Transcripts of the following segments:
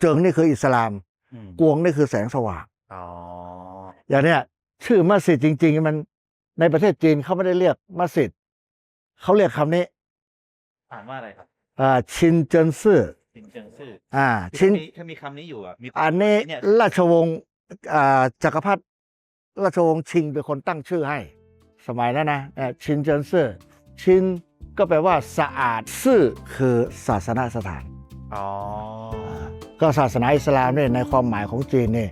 เจิงนี่คืออิสลามอืมกวงนี่คือแสงสว่างอ๋ออย่างเนี้ยชื่อมัสยิดจริง ๆ มันในประเทศจีนเขาไม่ได้เรียกมัสยิดเขาเรียกคำนี้อ่านว่าอะไรครับอ่าชินเจินซื่อชินเจิงซื่ออ่า ชิชินนถ้ามีคำนี้อยู่อะมีอันนี้เนี่ยราชวงศ์อ่าจักรพรรดิราชวงศ์ชิงเป็นคนตั้งชื่อให้ สมัยนั้นนะเอ่อชินเจินซื่อชินก็แปลว่าสะอาดซื่อคือศาสนสถานอ๋อ ก็ศาสนาอิสลามเนี่ยในความหมายของจีนเนี่ย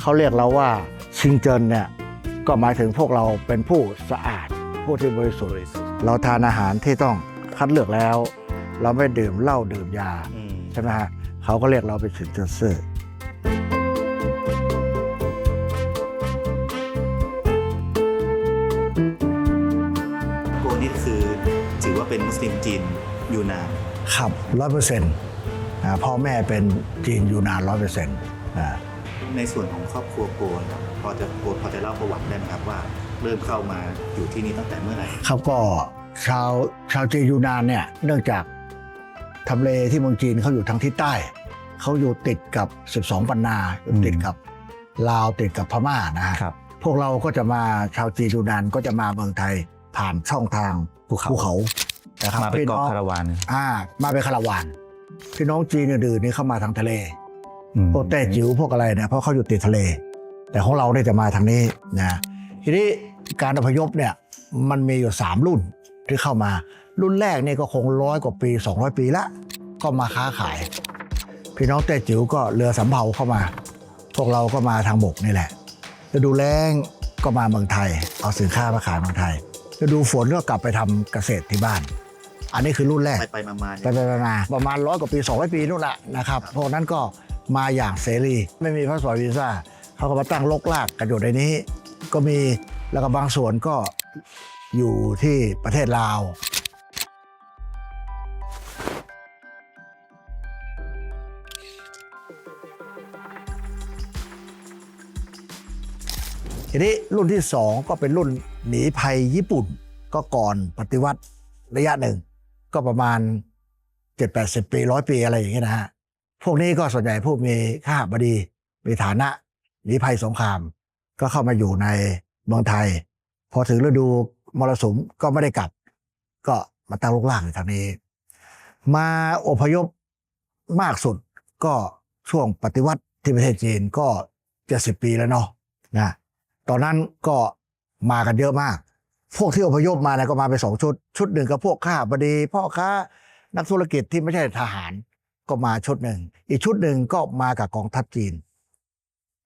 เขาเรียกเราว่าชิงเจินเนี่ยก็หมายถึงพวกเราเป็นผู้สะอาด ผู้ที่บริสุทธิ์เราทานอาหารที่ต้องคัดเลือกแล้ว เราไม่ดื่มเหล้าดื่มยาอืมใช่ไหมฮะเขาก็เรียกเราเป็นชินเจินซื่อโกนี่คือถือว่าเป็นมุสลิมจีนอยู่นานครับร้อยเปอร์เซ็นต์ พ่อแม่เป็นจีนอยู่นานร้อยเปอร์เซ็นต์ในส่วนของครอบครัวโกนะครับพอจะโกพอจะเล่าประวัติได้ไหมครับว่า เริ่มเข้ามาอยู่ที่นี่ตั้งแต่เมื่อไหร่ครับก็ชาวชาวจีนอยู่นานเนี่ยเนื่องจากทำเลที่เมืองจีนเขาอยู่ทางทิศใต้ เขาอยู่ติดกับ 12 ปันนาอยู่ติดกับลาวติดกับพม่านะฮะครับ พวกเราก็จะมาชาวจีนอยู่นานก็จะมาเมืองไทยผ่านช่องทางภูเขาภูเขานะครับมาเป็นพี่เกาะน้องคาราวานอ่ามาเป็นคาราวาน พี่น้องจีนอื่นๆนี่เข้ามาทางทะเลอืมพวกแต้จิ๋วพวกอะไรเนี่ยเพราะเขาอยู่ติดทะเล แต่ของเราเนี่ยจะมาทางนี้นะทีนี้การอพยพเนี่ยมันมีอยู่ 3 รุ่นที่เข้ามา รุ่นแรกเนี่ยก็คงร้อยกว่าปี 200 ปีละ ก็มาค้าขาย พี่น้องแต้จิ๋วก็เรือสำเภาเข้ามา พวกเราก็มาทางบกนี่แหละฤดูแล้งก็มาเมืองไทย เอาสินค้ามาขายเมืองไทยฤดูฝนก็กลับไปทำเกษตรที่บ้าน อันนี้คือรุ่นแรก ไปไปมามาไปไปๆมาๆประมาณร้อยกว่าปี 200 ปีนู่นแหละนะครับพวกนั้นก็มาอย่างเสรี ไม่มีพาสปอร์ตวีซ่าเขาก็มาตั้งลกลากกันอยู่ในนี้ ก็มีแล้วก็บางส่วนก็อยู่ที่ประเทศลาวทีนี้รุ่นที่สองก็เป็นรุ่นหนีภัยญี่ปุ่นก็ก่อนปฏิวัติระยะหนึ่ง ก็ประมาณ7 8 0ปีร้อยปีอะไรอย่างเงี้ยนะฮะพวกนี้ก็ส่วนใหญ่พวกมีข้าบดีมีฐานะหนีภัยสงคราม ก็เข้ามาอยู่ในเมืองไทย พอถึงฤดูมรสุมก็ไม่ได้กลับ ก็มาตั้งลูกล่างทางนี้ มาอพยพมากสุดก็ช่วงปฏิวัติที่ประเทศจีนก็70ปีแล้วเนาะนะตอนนั้นก็มากันเยอะมาก พวกที่อพยพมาเนี่ยก็มาไปสองชุด ชุดหนึ่งก็พวกข้าบดีพ่อค้านักธุรกิจที่ไม่ใช่ทหารก็มาชุดหนึ่ง อีกชุดหนึ่งก็มากับกองทัพจีน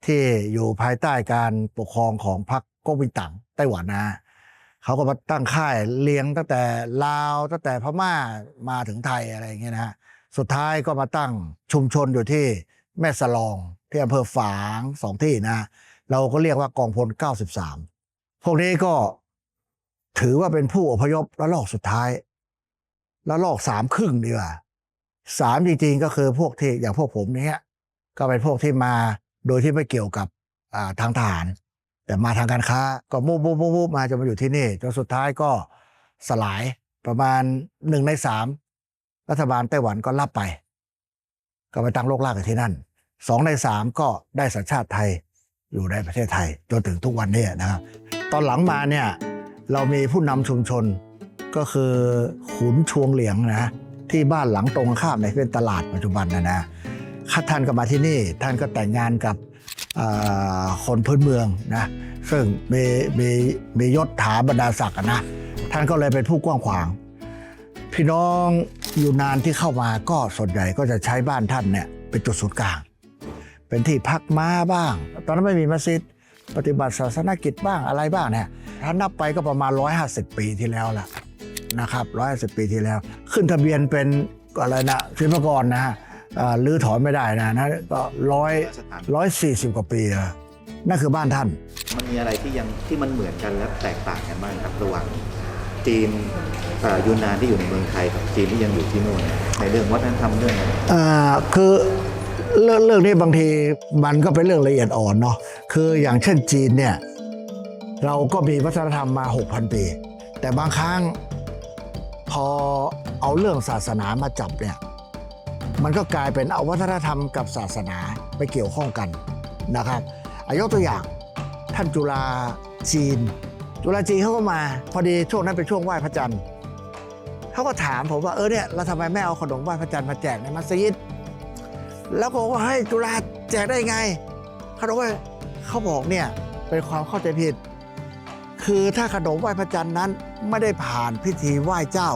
ที่อยู่ภายใต้การปกครองของพรรคก๊กมินตั๋งไต้หวันนะเขาก็มาตั้งค่ายเลี้ยงตั้งแต่ลาวตั้งแต่พม่ามาถึงไทยอะไรอย่างเงี้ยนะฮะสุดท้ายก็มาตั้งชุมชนอยู่ที่แม่สลองที่อำเภอฝางสองที่นะ เราก็เรียกว่ากองพล 93 พวกนี้ก็ ถือว่าเป็นผู้อพยพระลอกสุดท้ายแล้วลอกสามครึ่งดีกว่าสามจริงๆก็คือพวกที่อย่างพวกผมเนี้ยก็เป็นพวกที่มาโดยที่ไม่เกี่ยวกับาทางทหาร แต่มาทางการค้าก็มูบมูบมูบมบมาจนมาอยู่ที่นี่จนสุดท้ายก็สลายประมาณหนึ่งในสามรัฐบาลไต้หวันก็รับไป ก็ไปตั้งโลกลากอยู่ที่นั่นสองในสามก็ได้สัญชาติไทยอยู่ในประเทศไทยจนถึงทุกวันนี้นะครับ ตอนหลังมาเนี่ย เรามีผู้นำชุมชน ก็คือขุนชวงเหลียงนะที่บ้านหลังตรงข้ามในเป็นตลาดปัจจุบันนะนะข้าท่านก็มาที่นี่ท่านก็แต่งงานกับคนพื้นเมืองนะซึ่งมีมีมียศถาบรรดาศักดิ์นะท่านก็เลยเป็นผู้กว้างขวาง พี่น้องอยู่นานที่เข้ามาก็ส่วนใหญ่ก็จะใช้บ้านท่านเนี่ยเป็นจุดศูนย์กลาง เป็นที่พักม้าบ้าง ตอนนั้นไม่มีมัสยิดปฏิบัติศาสนกิจบ้างอะไรบ้างเนี่ย ถ้านับไปก็ประมาณ 150 ปีที่แล้วล่ะนะครับร้อยสิบปีที่แล้ว ขึ้นทะเบียนเป็นอะไรนะศิลปากรนะฮะอ่าลื้อถอนไม่ได้นะนะก็ร้อยราชการร้อยสี่สิบกว่าปีแล้วนั่นคือบ้านท่าน มันมีอะไรที่ยังที่มันเหมือนกันและแตกต่างกันบ้างครับระหว่างจีนเอ่อยูนนานที่อยู่ในเมืองไทยกับจีนที่ยังอยู่ที่นู่นในเรื่องวัฒนธรรมเรื่องอะไรอ่าคือเรื่องเรื่องนี้บางทีมันก็เป็นเรื่องละเอียดอ่อนเนาะคืออย่างเช่นจีนเนี่ย เราก็มีวัฒนธรรมมา 6,000 ปี แต่บางครั้งพอเอาเรื่องศาสนามาจับเนี่ยมันก็กลายเป็นเอาวัฒนธรรมกับศาสนาไปเกี่ยวข้องกันนะครับอายกตัวอย่างท่านจุฬาจีน จุฬาจีนเขาก็มา พอดีช่วงนั้นเป็นช่วงไหว้พระจันทร์เขาก็ถามผมว่าเออเนี่ยเราทำไมไม่เอาขนมไหว้พระจันทร์มาแจกในมัสยิดแล้วก็บอกว่าให้จุฬาแจกได้ไงเขาบอกว่าเขาบอกเนี่ยเป็นความเข้าใจผิด คือถ้าขนมไหว้พระจันทร์นั้นไม่ได้ผ่านพิธีไหว้เจ้า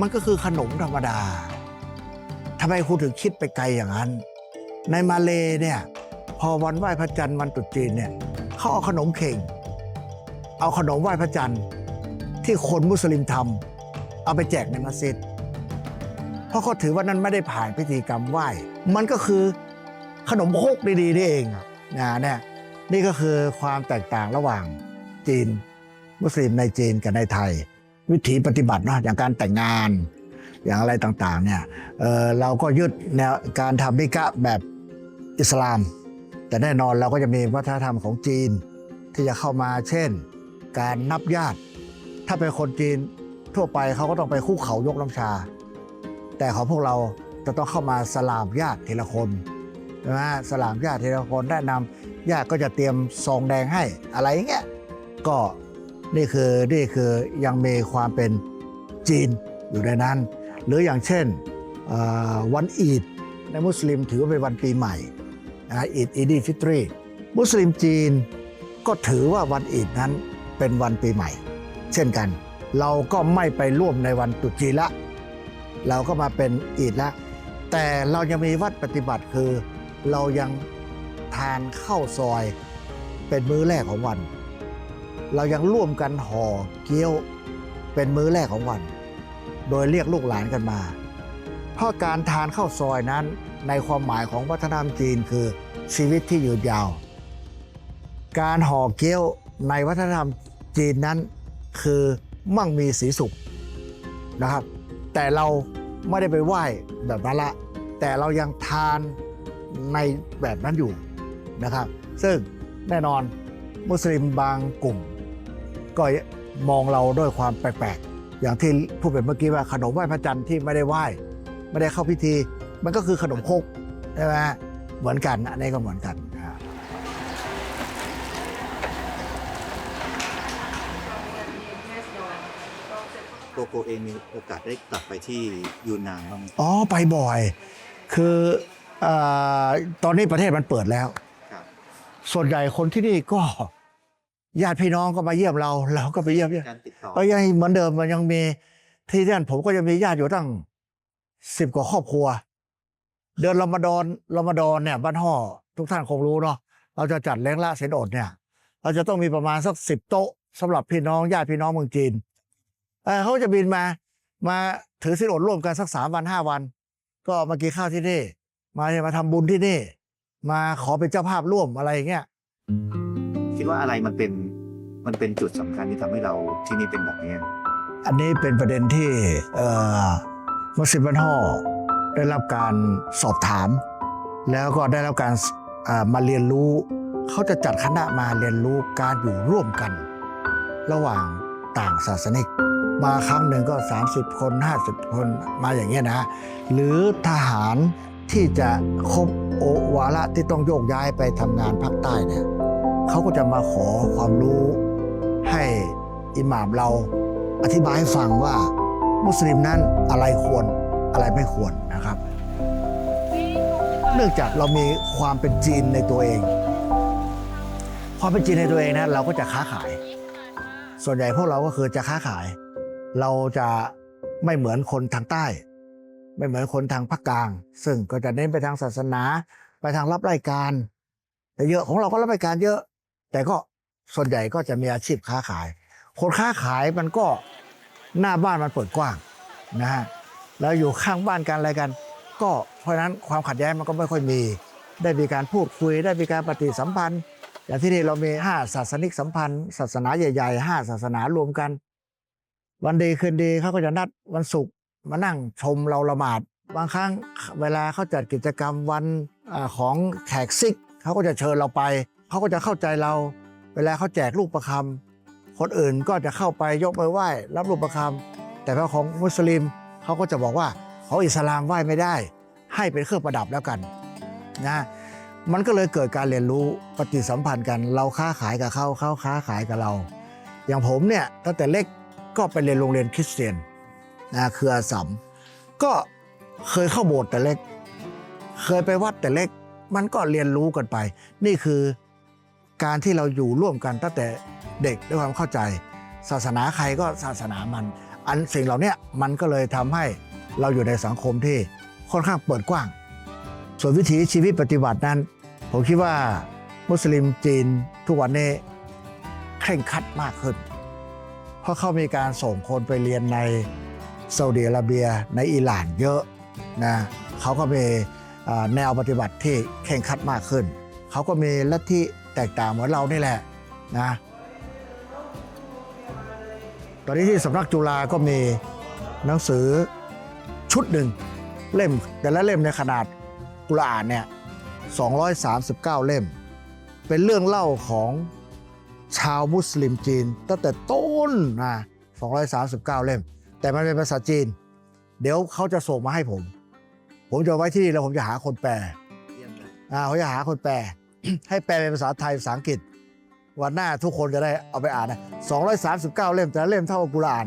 มันก็คือขนมธรรมดาทำไมคุณถึงคิดไปไกลอย่างนั้น ในมาเลเนี่ยพอวันไหว้พระจันทร์วันตรุษจีนเนี่ยเขาเอาขนมเข่ง เอาขนมไหว้พระจันทร์ที่คนมุสลิมทำเอาไปแจกในมัสยิดเพราะเขาถือว่านั้นไม่ได้ผ่านพิธีกรรมไหว้ มันก็คือขนมโคกดีๆนี่เองนะเนี่ยนี่ก็คือความแตกต่างระหว่าง จีน มุสลิมในจีนกับในไทย วิถีปฏิบัติเนาะอย่างการแต่งงาน อย่างอะไรต่างๆเนี่ยเเราก็ยึดแนวการทำมิกะแบบอิสลาม แต่แน่นอนเราก็จะมีวัฒนธรรมของจีนที่จะเข้ามาเช่น การนับญาติ ถ้าเป็นคนจีนทั่วไปเขาก็ต้องไปคุกเขายกน้ำชา แต่ของพวกเราจะต้องเข้ามาสลามญาติทีละคนใช่ไหมสลามญาติทีละคนแนะนำญาติก็จะเตรียมซองแดงให้อะไรอย่างเงี้ย ก็นี่คือนี่คือยังมีความเป็นจีนอยู่ในนั้น หรืออย่างเช่นวันอีดในมุสลิมถือว่าเป็นวันปีใหม่อีดอีดีฟิตรีมุสลิมจีนก็ถือว่าวันอีดนั้นเป็นวันปีใหม่ เช่นกัน เราก็ไม่ไปร่วมในวันตรุษจีนละ เราก็มาเป็นอีดละ แต่เรายังมีวัดปฏิบัติคือเรายังทานข้าวซอยเป็นมื้อแรกของวัน เรายังร่วมกันห่อเกี๊ยวเป็นมื้อแรกของวัน โดยเรียกลูกหลานกันมา เพราะการทานข้าวซอยนั้นในความหมายของวัฒนธรรมจีนคือชีวิตที่ยืนยาว การห่อเกี๊ยวในวัฒนธรรมจีนนั้นคือมั่งมีสีสุขนะครับ แต่เราไม่ได้ไปไหว้แบบนั้นละแต่เรายังทานในแบบนั้นอยู่นะครับ ซึ่งแน่นอนมุสลิมบางกลุ่ม ก็มองเราด้วยความแปลกๆ อย่างที่พูดไปเมื่อกี้ว่าขนมไหว้พระจันทร์ที่ไม่ได้ไหว้ ไม่ได้เข้าพิธี มันก็คือขนมครกใช่ไหมเหมือนกันอันนี้ก็เหมือนกันอ่าโกโกเองมีโอกาสได้กลับไปที่ยูนนานบ้างไหมอ๋อไปบ่อย คืออาตอนนี้ประเทศมันเปิดแล้วครับส่วนใหญ่คนที่นี่ก็ ญาติพี่น้องก็มาเยี่ยมเรา เราก็ไปเยี่ยมญาติการติดต่อก็ยังเหมือนเดิมมันยังมีที่นั่นผมก็ยังมีญาติอยู่ตั้งสิบกว่าครอบครัว เดือนรอมฎอนรอมฎอนเนี่ยบ้านห่อทุกท่านคงรู้เนาะเราจะจัดเลี้ยงละเสนอดเนี่ย เราจะต้องมีประมาณสักสิบโต๊ะสำหรับพี่น้องญาติพี่น้องเมืองจีนเอ่อเขาจะบินมามาถือสินอดร่วมกันสักสามวันห้าวัน ก็มากินข้าวที่นี่ มามาทำบุญที่นี่ มาขอเป็นเจ้าภาพร่วมอะไรอย่างเงี้ย คิดว่าอะไรมันเป็นมันเป็นจุดสำคัญที่ทำให้เราที่นี่เป็นแบบนี้ อันนี้เป็นประเด็นที่เออมุสลิบ้านห่อได้รับการสอบถาม แล้วก็ได้รับการมาเรียนรู้เขาจะจัดคณะมาเรียนรู้การอยู่ร่วมกัน ระหว่างต่างศาสนิก มาครั้งหนึ่งก็ 30 คน 50 คนมาอย่างเงี้ยนะ หรือทหารที่จะครบโอวาระที่ต้องโยกย้ายไปทำงานภาคใต้เนี่ย เขาก็จะมาขอความรู้ให้อิหม่ามเราอธิบายให้ฟังว่า มุสลิมนั้นอะไรควรอะไรไม่ควรนะครับ เนื่องจากเรามีความเป็นจีนในตัวเอง ความเป็นจีนในตัวเองนะเราก็จะค้าขาย ส่วนใหญ่พวกเราก็คือจะค้าขาย เราจะไม่เหมือนคนทางใต้ ไม่เหมือนคนทางภาคกลาง ซึ่งก็จะเน้นไปทางศาสนา ไปทางรับรายการแต่เยอะของเราก็รับรายการเยอะ แต่ก็ส่วนใหญ่ก็จะมีอาชีพค้าขาย คนค้าขายมันก็หน้าบ้านมันเปิดกว้างนะฮะแล้วอยู่ข้างบ้านกันอะไรกัน ก็เพราะนั้นความขัดแย้งมันก็ไม่ค่อยมี ได้มีการพูดคุย ได้มีการปฏิสัมพันธ์อย่างที่นี่เรามี 5 ศาสนิกสัมพันธ์ ศาสนาใหญ่ๆ5ศาสนารวมกัน วันดีคืนดีเขาก็จะนัดวันศุกร์มานั่งชมเราละหมาด บางครั้งเวลาเขาจัดกิจกรรมวันอของแขกซิกเขาก็จะเชิญเราไป เขาก็จะเข้าใจเรา เวลาเขาแจกลูกประคำคนอื่นก็จะเข้าไปยกมือไหว้ รับลูกประคำแต่พอของมุสลิมเขาก็จะบอกว่าเของอิสลามไหว้ไม่ได้ ให้เป็นเครื่องประดับแล้วกันนะมันก็เลยเกิดการเรียนรู้ปฏิสัมพันธ์กัน เราค้าขายกับเขาเขาค้าขายกับเรา อย่างผมเนี่ยตั้งแต่เล็กก็ไปเรียนโรงเรียนคริสเตียนนะคืออาสัมก็เคยเข้าโบสถ์แต่เล็ก เคยไปวัดแต่เล็ก มันก็เรียนรู้กันไป นี่คือ การที่เราอยู่ร่วมกันตั้งแต่เด็กด้วยความเข้าใจ ศาสนาใครก็ศาสนามัน อันสิ่งเหล่านี้มันก็เลยทำให้เราอยู่ในสังคมที่ค่อนข้างเปิดกว้าง ส่วนวิถีชีวิตปฏิบัตินั้น ผมคิดว่ามุสลิมจีนทุกวันนี้เคร่งครัดมากขึ้น เพราะเขามีการส่งคนไปเรียนในซาอุดิอาระเบียในอิหร่านเยอะนะเขาก็มีแนวปฏิบัติที่เคร่งครัดมากขึ้น เขาก็มีลัทธิ แตกต่างเหมือนเรานี่แหละนะ ตอนนี้ที่สำนักจุฬาก็มีหนังสือชุดหนึ่งเล่มแต่ละเล่มในขนาดกุรอานเนี่ย239 เล่ม เป็นเรื่องเล่าของชาวมุสลิมจีน ตั้งแต่ต้นนะ239 เล่ม แต่มันเป็นภาษาจีน เดี๋ยวเขาจะส่งมาให้ผม ผมจะเอาไว้ที่นี่แล้วผมจะหาคนแปลเยี่ยมเลยอ่าเขาจะหาคนแปล ให้แปลเป็นภาษาไทยภาษาอังกฤษ วันหน้าทุกคนจะได้เอาไปอ่านนะ239 เล่มแต่ละเล่มเท่ากับกุรอาน